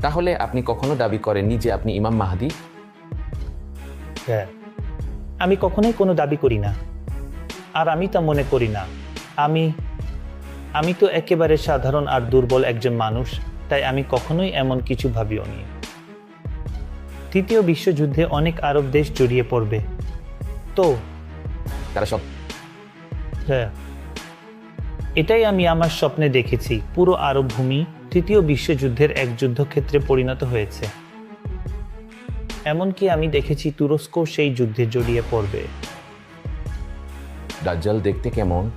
তাহলে আপনি কখনো দাবি করেননি যে আপনি ইমাম মাহাদি? হ্যাঁ। আমি কখনোই কোনো দাবি করি না। আর আমি তা মনে করি না। আমি আমি তো একেবারে সাধারণ আর দুর্বল একজন মানুষ তাই আমি কখনোই এমন কিছু ভাবিও নি। তৃতীয় বিশ্বযুদ্ধে অনেক আরব দেশ জড়িয়ে পড়বে। তো? তারা সব হ্যাঁ। এটাই আমি আমার স্বপ্নে দেখেছি। পুরো আরব ভূমি তৃতীয় বিশ্বযুদ্ধের এক যুদ্ধক্ষেত্রে পরিণত হয়েছে। এমনকি আমি দেখেছি তুরস্ক সেই যুদ্ধে জড়িয়ে পড়বে। দাজ্জাল দেখতে কেমন?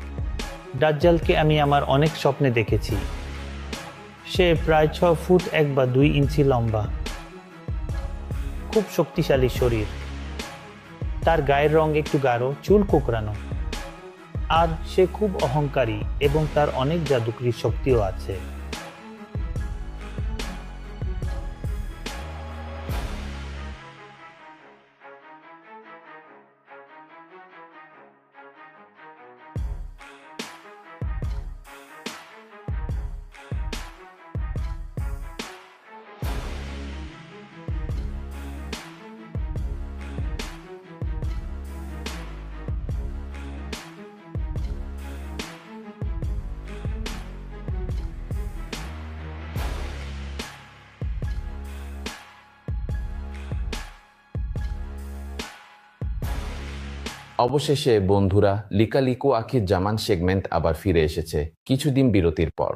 দাজ্জালকে আমি আমার অনেক স্বপ্নে দেখেছি। সে প্রায় ছ ফুট এক বা দুই ইঞ্চি লম্বা। খুব শক্তিশালী শরীর। তার গায়ের রং একটু গাঢ় চুল কোকড়ানো। আর সে খুব অহংকারী এবং তার অনেক জাদুকরী শক্তিও আছে। অবশেষে, বন্ধুরা, লিকালিকো আখির জামান সেগমেন্ট আবার ফিরে এসেছে কিছুদিন বিরতির পর।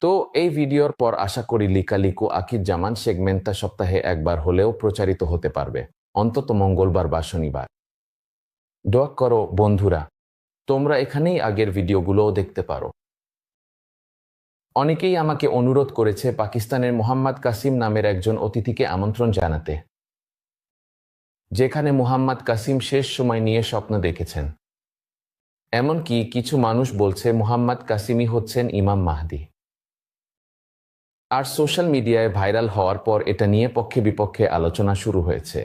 তো, এই ভিডিওর পর আশা করি লিকালিকো আখির জামান সেগমেন্টটা সপ্তাহে একবার হলেও প্রচারিত হতে পারবে। অন্তত মঙ্গলবার বা শনিবার। দোয়া করো, বন্ধুরা, তোমরা এখানেই আগের ভিডিওগুলোও দেখতে পারো। অনেকেই আমাকে অনুরোধ করেছে পাকিস্তানের মোহাম্মদ কাসিম নামের একজন অতিথিকে আমন্ত্রণ জানাতে। যেখানে মুহাম্মদ কাসিম শেষ সময় নিয়ে স্বপ্ন দেখেছেন। এমনকি কিছু মানুষ বলছে মুহাম্মদ কাসিমই হচ্ছেন ইমাম মাহদি। আর সোশ্যাল মিডিয়ায় ভাইরাল হওয়ার পর এটা নিয়ে পক্ষে বিপক্ষে আলোচনা শুরু হয়েছে।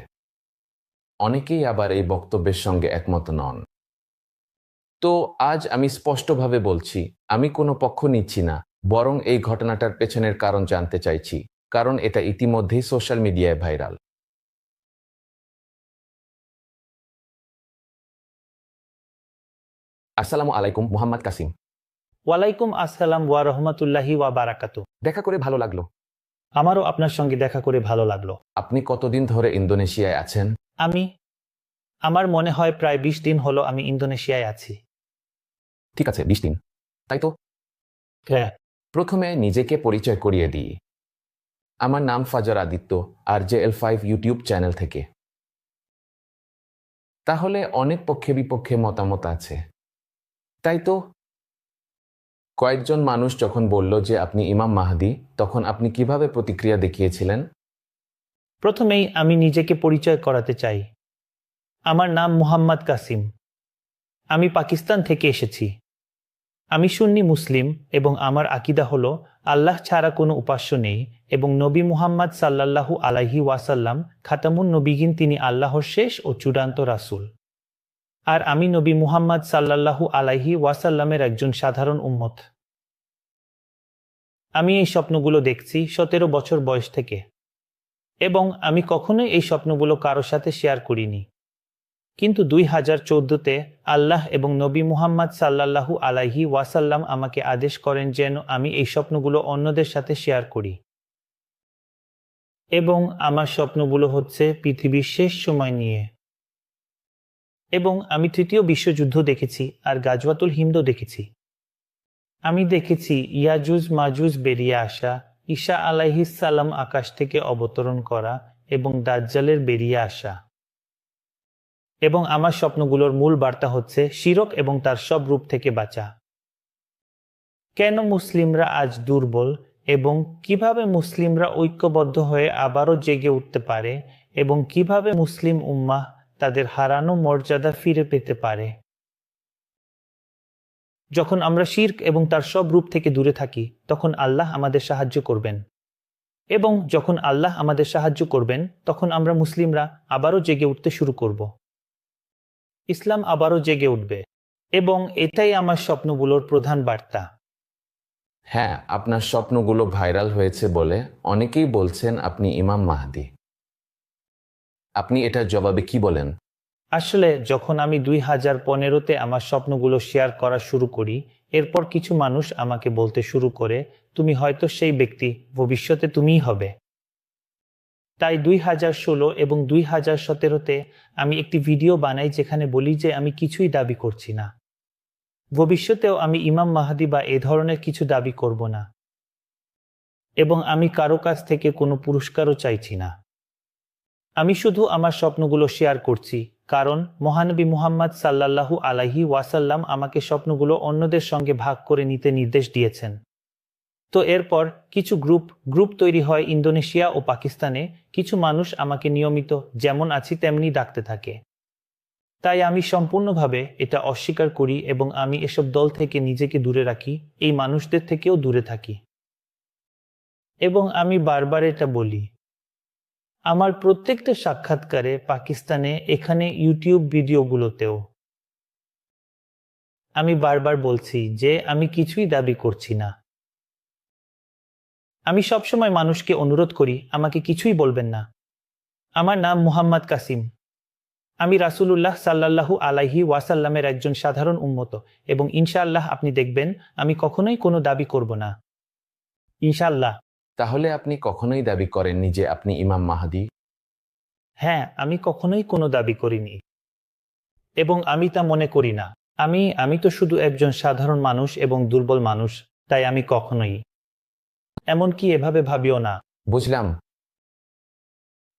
অনেকেই আবার এই বক্তব্যের সঙ্গে একমত নন। তো আজ আমি স্পষ্টভাবে বলছি, আমি কোনো পক্ষ নিচ্ছি না, বরং এই ঘটনাটার পেছনের কারণ জানতে চাইছি, কারণ এটা ইতিমধ্যেই সোশ্যাল মিডিয়ায় ভাইরাল। আসসালামু আলাইকুম মোহাম্মদ কাসিম ওয়ালাইকুম আসসালাম ওয়া রহমতুল্লাহি ওয়া বারাকাতু দেখা করে ভালো লাগল। আমারও আপনার সঙ্গে দেখা করে ভালো লাগল। আপনি কতদিন ধরে ইন্দোনেশিয়ায় আছেন? আমি আমার মনে হয় প্রায় বিশ দিন হলো আমি ইন্দোনেশিয়ায় আছি। ঠিক আছে বিশ দিন। তাই তো? হ্যাঁ। প্রথমে নিজেকে পরিচয় করিয়ে দিই। আমার নাম ফাজার Aditya R J L five YouTube channel থেকে। তাহলে অনেক পক্ষে বিপক্ষে মতামত আছে। তাই তো কয়েকজন মানুষ যখন বলল যে আপনি ইমাম মাহাদি, তখন আপনি কীভাবে প্রতিক্রিয়া দেখিয়েছিলেন? প্রথমেই আমি নিজেকে পরিচয় করাতে চাই। আমার নাম মুহাম্মদ কাসিম। আমি পাকিস্তান থেকে এসেছি। আমি সুন্নি মুসলিম এবং আমার আকিদা হলো, আল্লাহ ছাড়া কোনো উপাস্য নেই এবং নবী মুহাম্মদ সাল্লাল্লাহু আলাইহি ওয়াসাল্লাম, খাতামুন নবীগিন তিনি আল্লাহর শেষ ও চূড়ান্ত রাসূল। আর আমি নবী মুহাম্মদ সাল্লাল্লাহু আলাইহি ওয়াসাল্লামের একজন সাধারণ উম্মত। আমি এই স্বপ্নগুলো দেখছি সতেরো বছর বয়স থেকে। এবং আমি কখনোই এই স্বপ্নগুলো কারও সাথে শেয়ার করিনি। কিন্তু দুই হাজার চোদ্দতে আল্লাহ এবং নবী মুহাম্মদ সাল্লাল্লাহু আলাইহি ওয়াসাল্লাম আমাকে আদেশ করেন যেন আমি এই স্বপ্নগুলো অন্যদের সাথে শেয়ার করি। এবং আমার স্বপ্নগুলো হচ্ছে পৃথিবীর শেষ সময় নিয়ে। এবং আমি তৃতীয় বিশ্বযুদ্ধ দেখেছি আর গাজওয়াতুল হিন্দও দেখেছি। আমি দেখেছি ইয়াজুজ মাজুজ বেরিয়ে আসা, ঈশা আলাইহিসাল্লাম আকাশ থেকে অবতরণ করা এবং দাজ্জালের বেরিয়ে আসা। এবং আমার স্বপ্নগুলোর মূল বার্তা হচ্ছে শিরক এবং তার সব রূপ থেকে বাঁচা। কেন মুসলিমরা আজ দুর্বল এবং কীভাবে মুসলিমরা ঐক্যবদ্ধ হয়ে আবারও জেগে উঠতে পারে এবং কীভাবে মুসলিম উম্মাহ তাদের হারানো মর্যাদা ফিরে পেতে পারে। যখন আমরা শির্ক এবং তার সব রূপ থেকে দূরে থাকি, তখন আল্লাহ আমাদের সাহায্য করবেন। এবং যখন আল্লাহ আমাদের সাহায্য করবেন, তখন আমরা মুসলিমরা আবারও জেগে উঠতে শুরু করব। ইসলাম আবারও জেগে উঠবে। এবং এটাই আমার স্বপ্নগুলোর প্রধান বার্তা। হ্যাঁ আপনার স্বপ্নগুলো ভাইরাল হয়েছে বলে অনেকেই বলছেন আপনি ইমাম মাহাদি। আপনি এটার জবাবে কি বলেন? আসলে যখন আমি দুই হাজার পনেরোতে আমার স্বপ্নগুলো শেয়ার করা শুরু করি, এরপর কিছু মানুষ আমাকে বলতে শুরু করে, তুমি হয়তো সেই ব্যক্তি, ভবিষ্যতে তুমিই হবে। তাই দুই হাজার ষোলো এবং দুই হাজার সতেরোতে আমি একটি ভিডিও বানাই যেখানে বলি যে আমি কিছুই দাবি করছি না। ভবিষ্যতেও আমি ইমাম মাহাদি বা এ ধরনের কিছু দাবি করব না। এবং আমি কারও কাছ থেকে কোনো পুরস্কারও চাইছি না। আমি শুধু আমার স্বপ্নগুলো শেয়ার করছি, কারণ মহানবী মুহাম্মদ সাল্লাল্লাহু আলাইহি ওয়াসাল্লাম আমাকে স্বপ্নগুলো অন্যদের সঙ্গে ভাগ করে নিতে নির্দেশ দিয়েছেন। তো এরপর কিছু গ্রুপ গ্রুপ তৈরি হয় ইন্দোনেশিয়া ও পাকিস্তানে, কিছু মানুষ আমাকে নিয়মিত যেমন আছি তেমনি ডাকতে থাকে। তাই আমি সম্পূর্ণভাবে এটা অস্বীকার করি এবং আমি এসব দল থেকে নিজেকে দূরে রাখি, এই মানুষদের থেকেও দূরে থাকি। এবং আমি বারবার এটা বলি আমার প্রত্যেকটা সাক্ষাৎকারে পাকিস্তানে এখানে ইউটিউব ভিডিওগুলোতেও। আমি বারবার বলছি যে আমি কিছুই দাবি করছি না। আমি সবসময় মানুষকে অনুরোধ করি, আমাকে কিছুই বলবেন না। আমার নাম মুহাম্মদ কাসিম। আমি রাসুলুল্লাহ সাল্লাল্লাহু আলাইহি ওয়াসাল্লামের একজন সাধারণ উন্মত এবং ইনশাআল্লাহ আপনি দেখবেন, আমি কখনোই কোনো দাবি করব না। ইনশাআল্লাহ। তাহলে আপনি কখনোই দাবি করেননি যে আপনি ইমাম মাহাদি? হ্যাঁ আমি কখনোই কোনো দাবি করিনি। এবং আমি তা মনে করি না। আমি আমি তো শুধু একজন সাধারণ মানুষ এবং দুর্বল মানুষ তাই আমি কখনোই। এমনকি এভাবে ভাবিও না। বুঝলাম।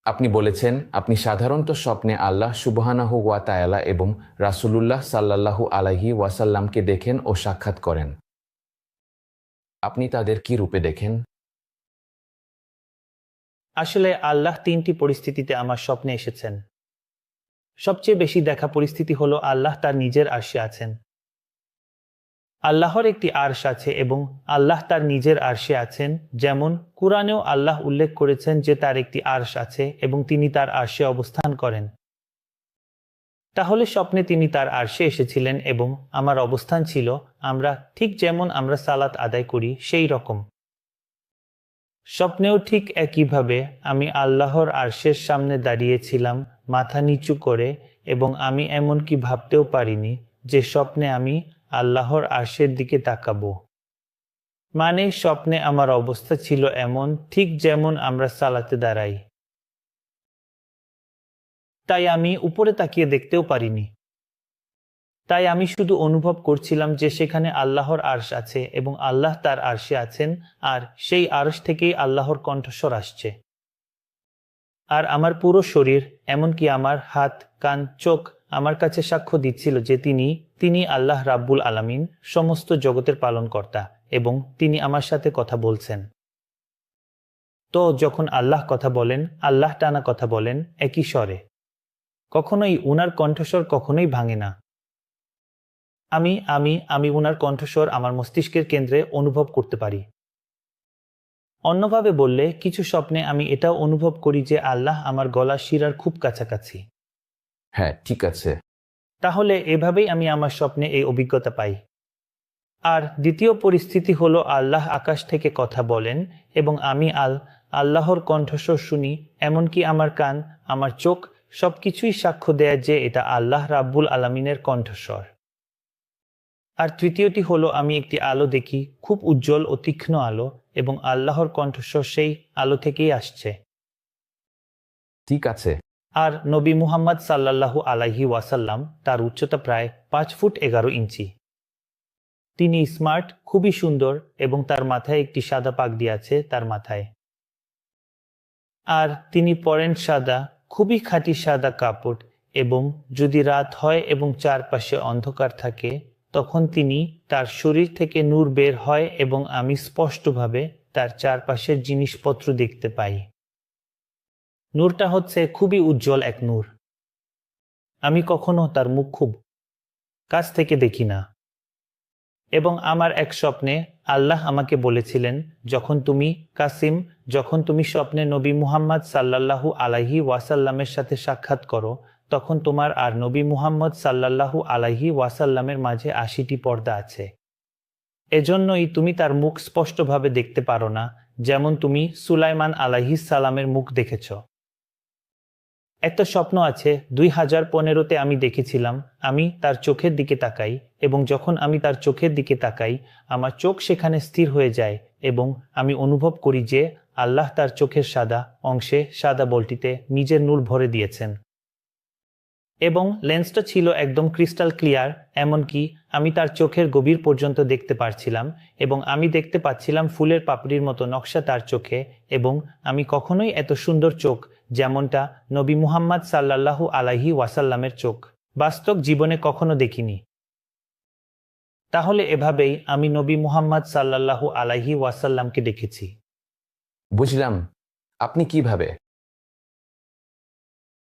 আপনি বলেছেন আপনি সাধারণত স্বপ্নে আল্লাহ সুবহানাহু ওয়া তায়ালা এবং রাসূলুল্লাহ সাল্লাল্লাহু আলাইহি ওয়াসাল্লামকে দেখেন ও সাক্ষাৎ করেন। আপনি তাদের কি রূপে দেখেন? আসলে আল্লাহ তিনটি পরিস্থিতিতে আমার স্বপ্নে এসেছেন। সবচেয়ে বেশি দেখা পরিস্থিতি হলো আল্লাহ তার নিজের আর্শে আছেন। আল্লাহর একটি আর্শ আছে এবং আল্লাহ তার নিজের আর্শে আছেন, যেমন কুরআনেও আল্লাহ উল্লেখ করেছেন যে তার একটি আর্শ আছে এবং তিনি তার আর্শে অবস্থান করেন। তাহলে স্বপ্নে তিনি তার আর্শে এসেছিলেন এবং আমার অবস্থান ছিল, আমরা ঠিক যেমন আমরা সালাত আদায় করি, সেই রকম। স্বপ্নেও ঠিক একইভাবে আমি আল্লাহর আরশের সামনে দাঁড়িয়েছিলাম, মাথা নিচু করে, এবং আমি এমনকি ভাবতেও পারিনি যে স্বপ্নে আমি আল্লাহর আরশের দিকে তাকাবো। মানে স্বপ্নে আমার অবস্থা ছিল এমন, ঠিক যেমন আমরা সালাতে দাঁড়াই। তাই আমি উপরে তাকিয়ে দেখতেও পারিনি। তাই আমি শুধু অনুভব করছিলাম যে সেখানে আল্লাহর আরশ আছে এবং আল্লাহ তার আরশে আছেন, আর সেই আরশ থেকেই আল্লাহর কণ্ঠস্বর আসছে। আর আমার পুরো শরীর, এমনকি আমার হাত, কান, চোখ আমার কাছে সাক্ষ্য দিচ্ছিল যে তিনি তিনি আল্লাহ রাব্বুল আলামিন, সমস্ত জগতের পালনকর্তা এবং তিনি আমার সাথে কথা বলছেন। তো যখন আল্লাহ কথা বলেন, আল্লাহ টানা কথা বলেন, একই স্বরে। কখনোই উনার কণ্ঠস্বর কখনোই ভাঙে না। আমি আমি আমি ওনার কণ্ঠস্বর আমার মস্তিষ্কের কেন্দ্রে অনুভব করতে পারি। অন্যভাবে বললে কিছু স্বপ্নে আমি এটাও অনুভব করি যে আল্লাহ আমার গলা শিরার খুব কাছাকাছি। হ্যাঁ ঠিক আছে। তাহলে এভাবেই আমি আমার স্বপ্নে এই অভিজ্ঞতা পাই। আর দ্বিতীয় পরিস্থিতি হলো আল্লাহ আকাশ থেকে কথা বলেন এবং আমি আল আল্লাহর কণ্ঠস্বর শুনি এমনকি আমার কান আমার চোখ সবকিছুই সাক্ষ্য দেয় যে এটা আল্লাহ রাব্বুল আলমিনের কণ্ঠস্বর। আর তৃতীয়টি হলো আমি একটি আলো দেখি খুব উজ্জ্বল ও তীক্ষ্ণ আলো এবং আল্লাহর কণ্ঠস্বর সেই আলো থেকেই আসছে। ঠিক আছে। আর নবী মুহাম্মদ সাল্লাল্লাহু আলাইহি ওয়াসাল্লাম তার উচ্চতা প্রায় পাঁচ ফুট এগারো ইঞ্চি। তিনি স্মার্ট খুবই সুন্দর এবং তার মাথায় একটি সাদা পাগড়ি আছে তার মাথায়। আর তিনি পরেন সাদা খুবই খাঁটি সাদা কাপড় এবং যদি রাত হয় এবং চারপাশে অন্ধকার থাকে তখন তিনি তার শরীর থেকে নূর বের হয় এবং আমি স্পষ্টভাবে তার চারপাশের জিনিসপত্র দেখতে পাই। নূরটা হচ্ছে খুবই উজ্জ্বল এক নূর। আমি কখনো তার মুখ খুব কাছ থেকে দেখি না। এবং আমার এক স্বপ্নে আল্লাহ আমাকে বলেছিলেন, যখন তুমি কাসিম, যখন তুমি স্বপ্নে নবী মুহাম্মদ সাল্লাল্লাহু আলাইহি ওয়াসাল্লামের সাথে সাক্ষাৎ করো তখন তোমার আর নবী মুহাম্মদ সাল্লাল্লাহু আলাইহি ওয়াসাল্লামের মাঝে আশিটি পর্দা আছে। এজন্যই তুমি তার মুখ স্পষ্টভাবে দেখতে পারো না, যেমন তুমি সুলাইমান আলাহিস সালামের মুখ দেখেছ। একটা স্বপ্ন আছে, দুই হাজার পনেরোতে আমি দেখেছিলাম, আমি তার চোখের দিকে তাকাই এবং যখন আমি তার চোখের দিকে তাকাই, আমার চোখ সেখানে স্থির হয়ে যায় এবং আমি অনুভব করি যে আল্লাহ তার চোখের সাদা অংশে সাদা বলটিতে নিজের নূর ভরে দিয়েছেন। এবং লেন্সটা ছিল একদম ক্রিস্টাল ক্লিয়ার, এমনকি আমি তার চোখের গভীর পর্যন্ত দেখতে পারছিলাম এবং আমি দেখতে পাচ্ছিলাম ফুলের পাপড়ির মতো নকশা তার চোখে এবং আমি কখনোই এত সুন্দর চোখ যেমনটা নবী মুহাম্মদ সাল্লাল্লাহু আলাইহি ওয়াসাল্লামের চোখ বাস্তব জীবনে কখনো দেখিনি। তাহলে এভাবেই আমি নবী মুহাম্মদ সাল্লাল্লাহু আলাইহি ওয়াসাল্লামকে দেখেছি। বুঝলাম। আপনি কীভাবে?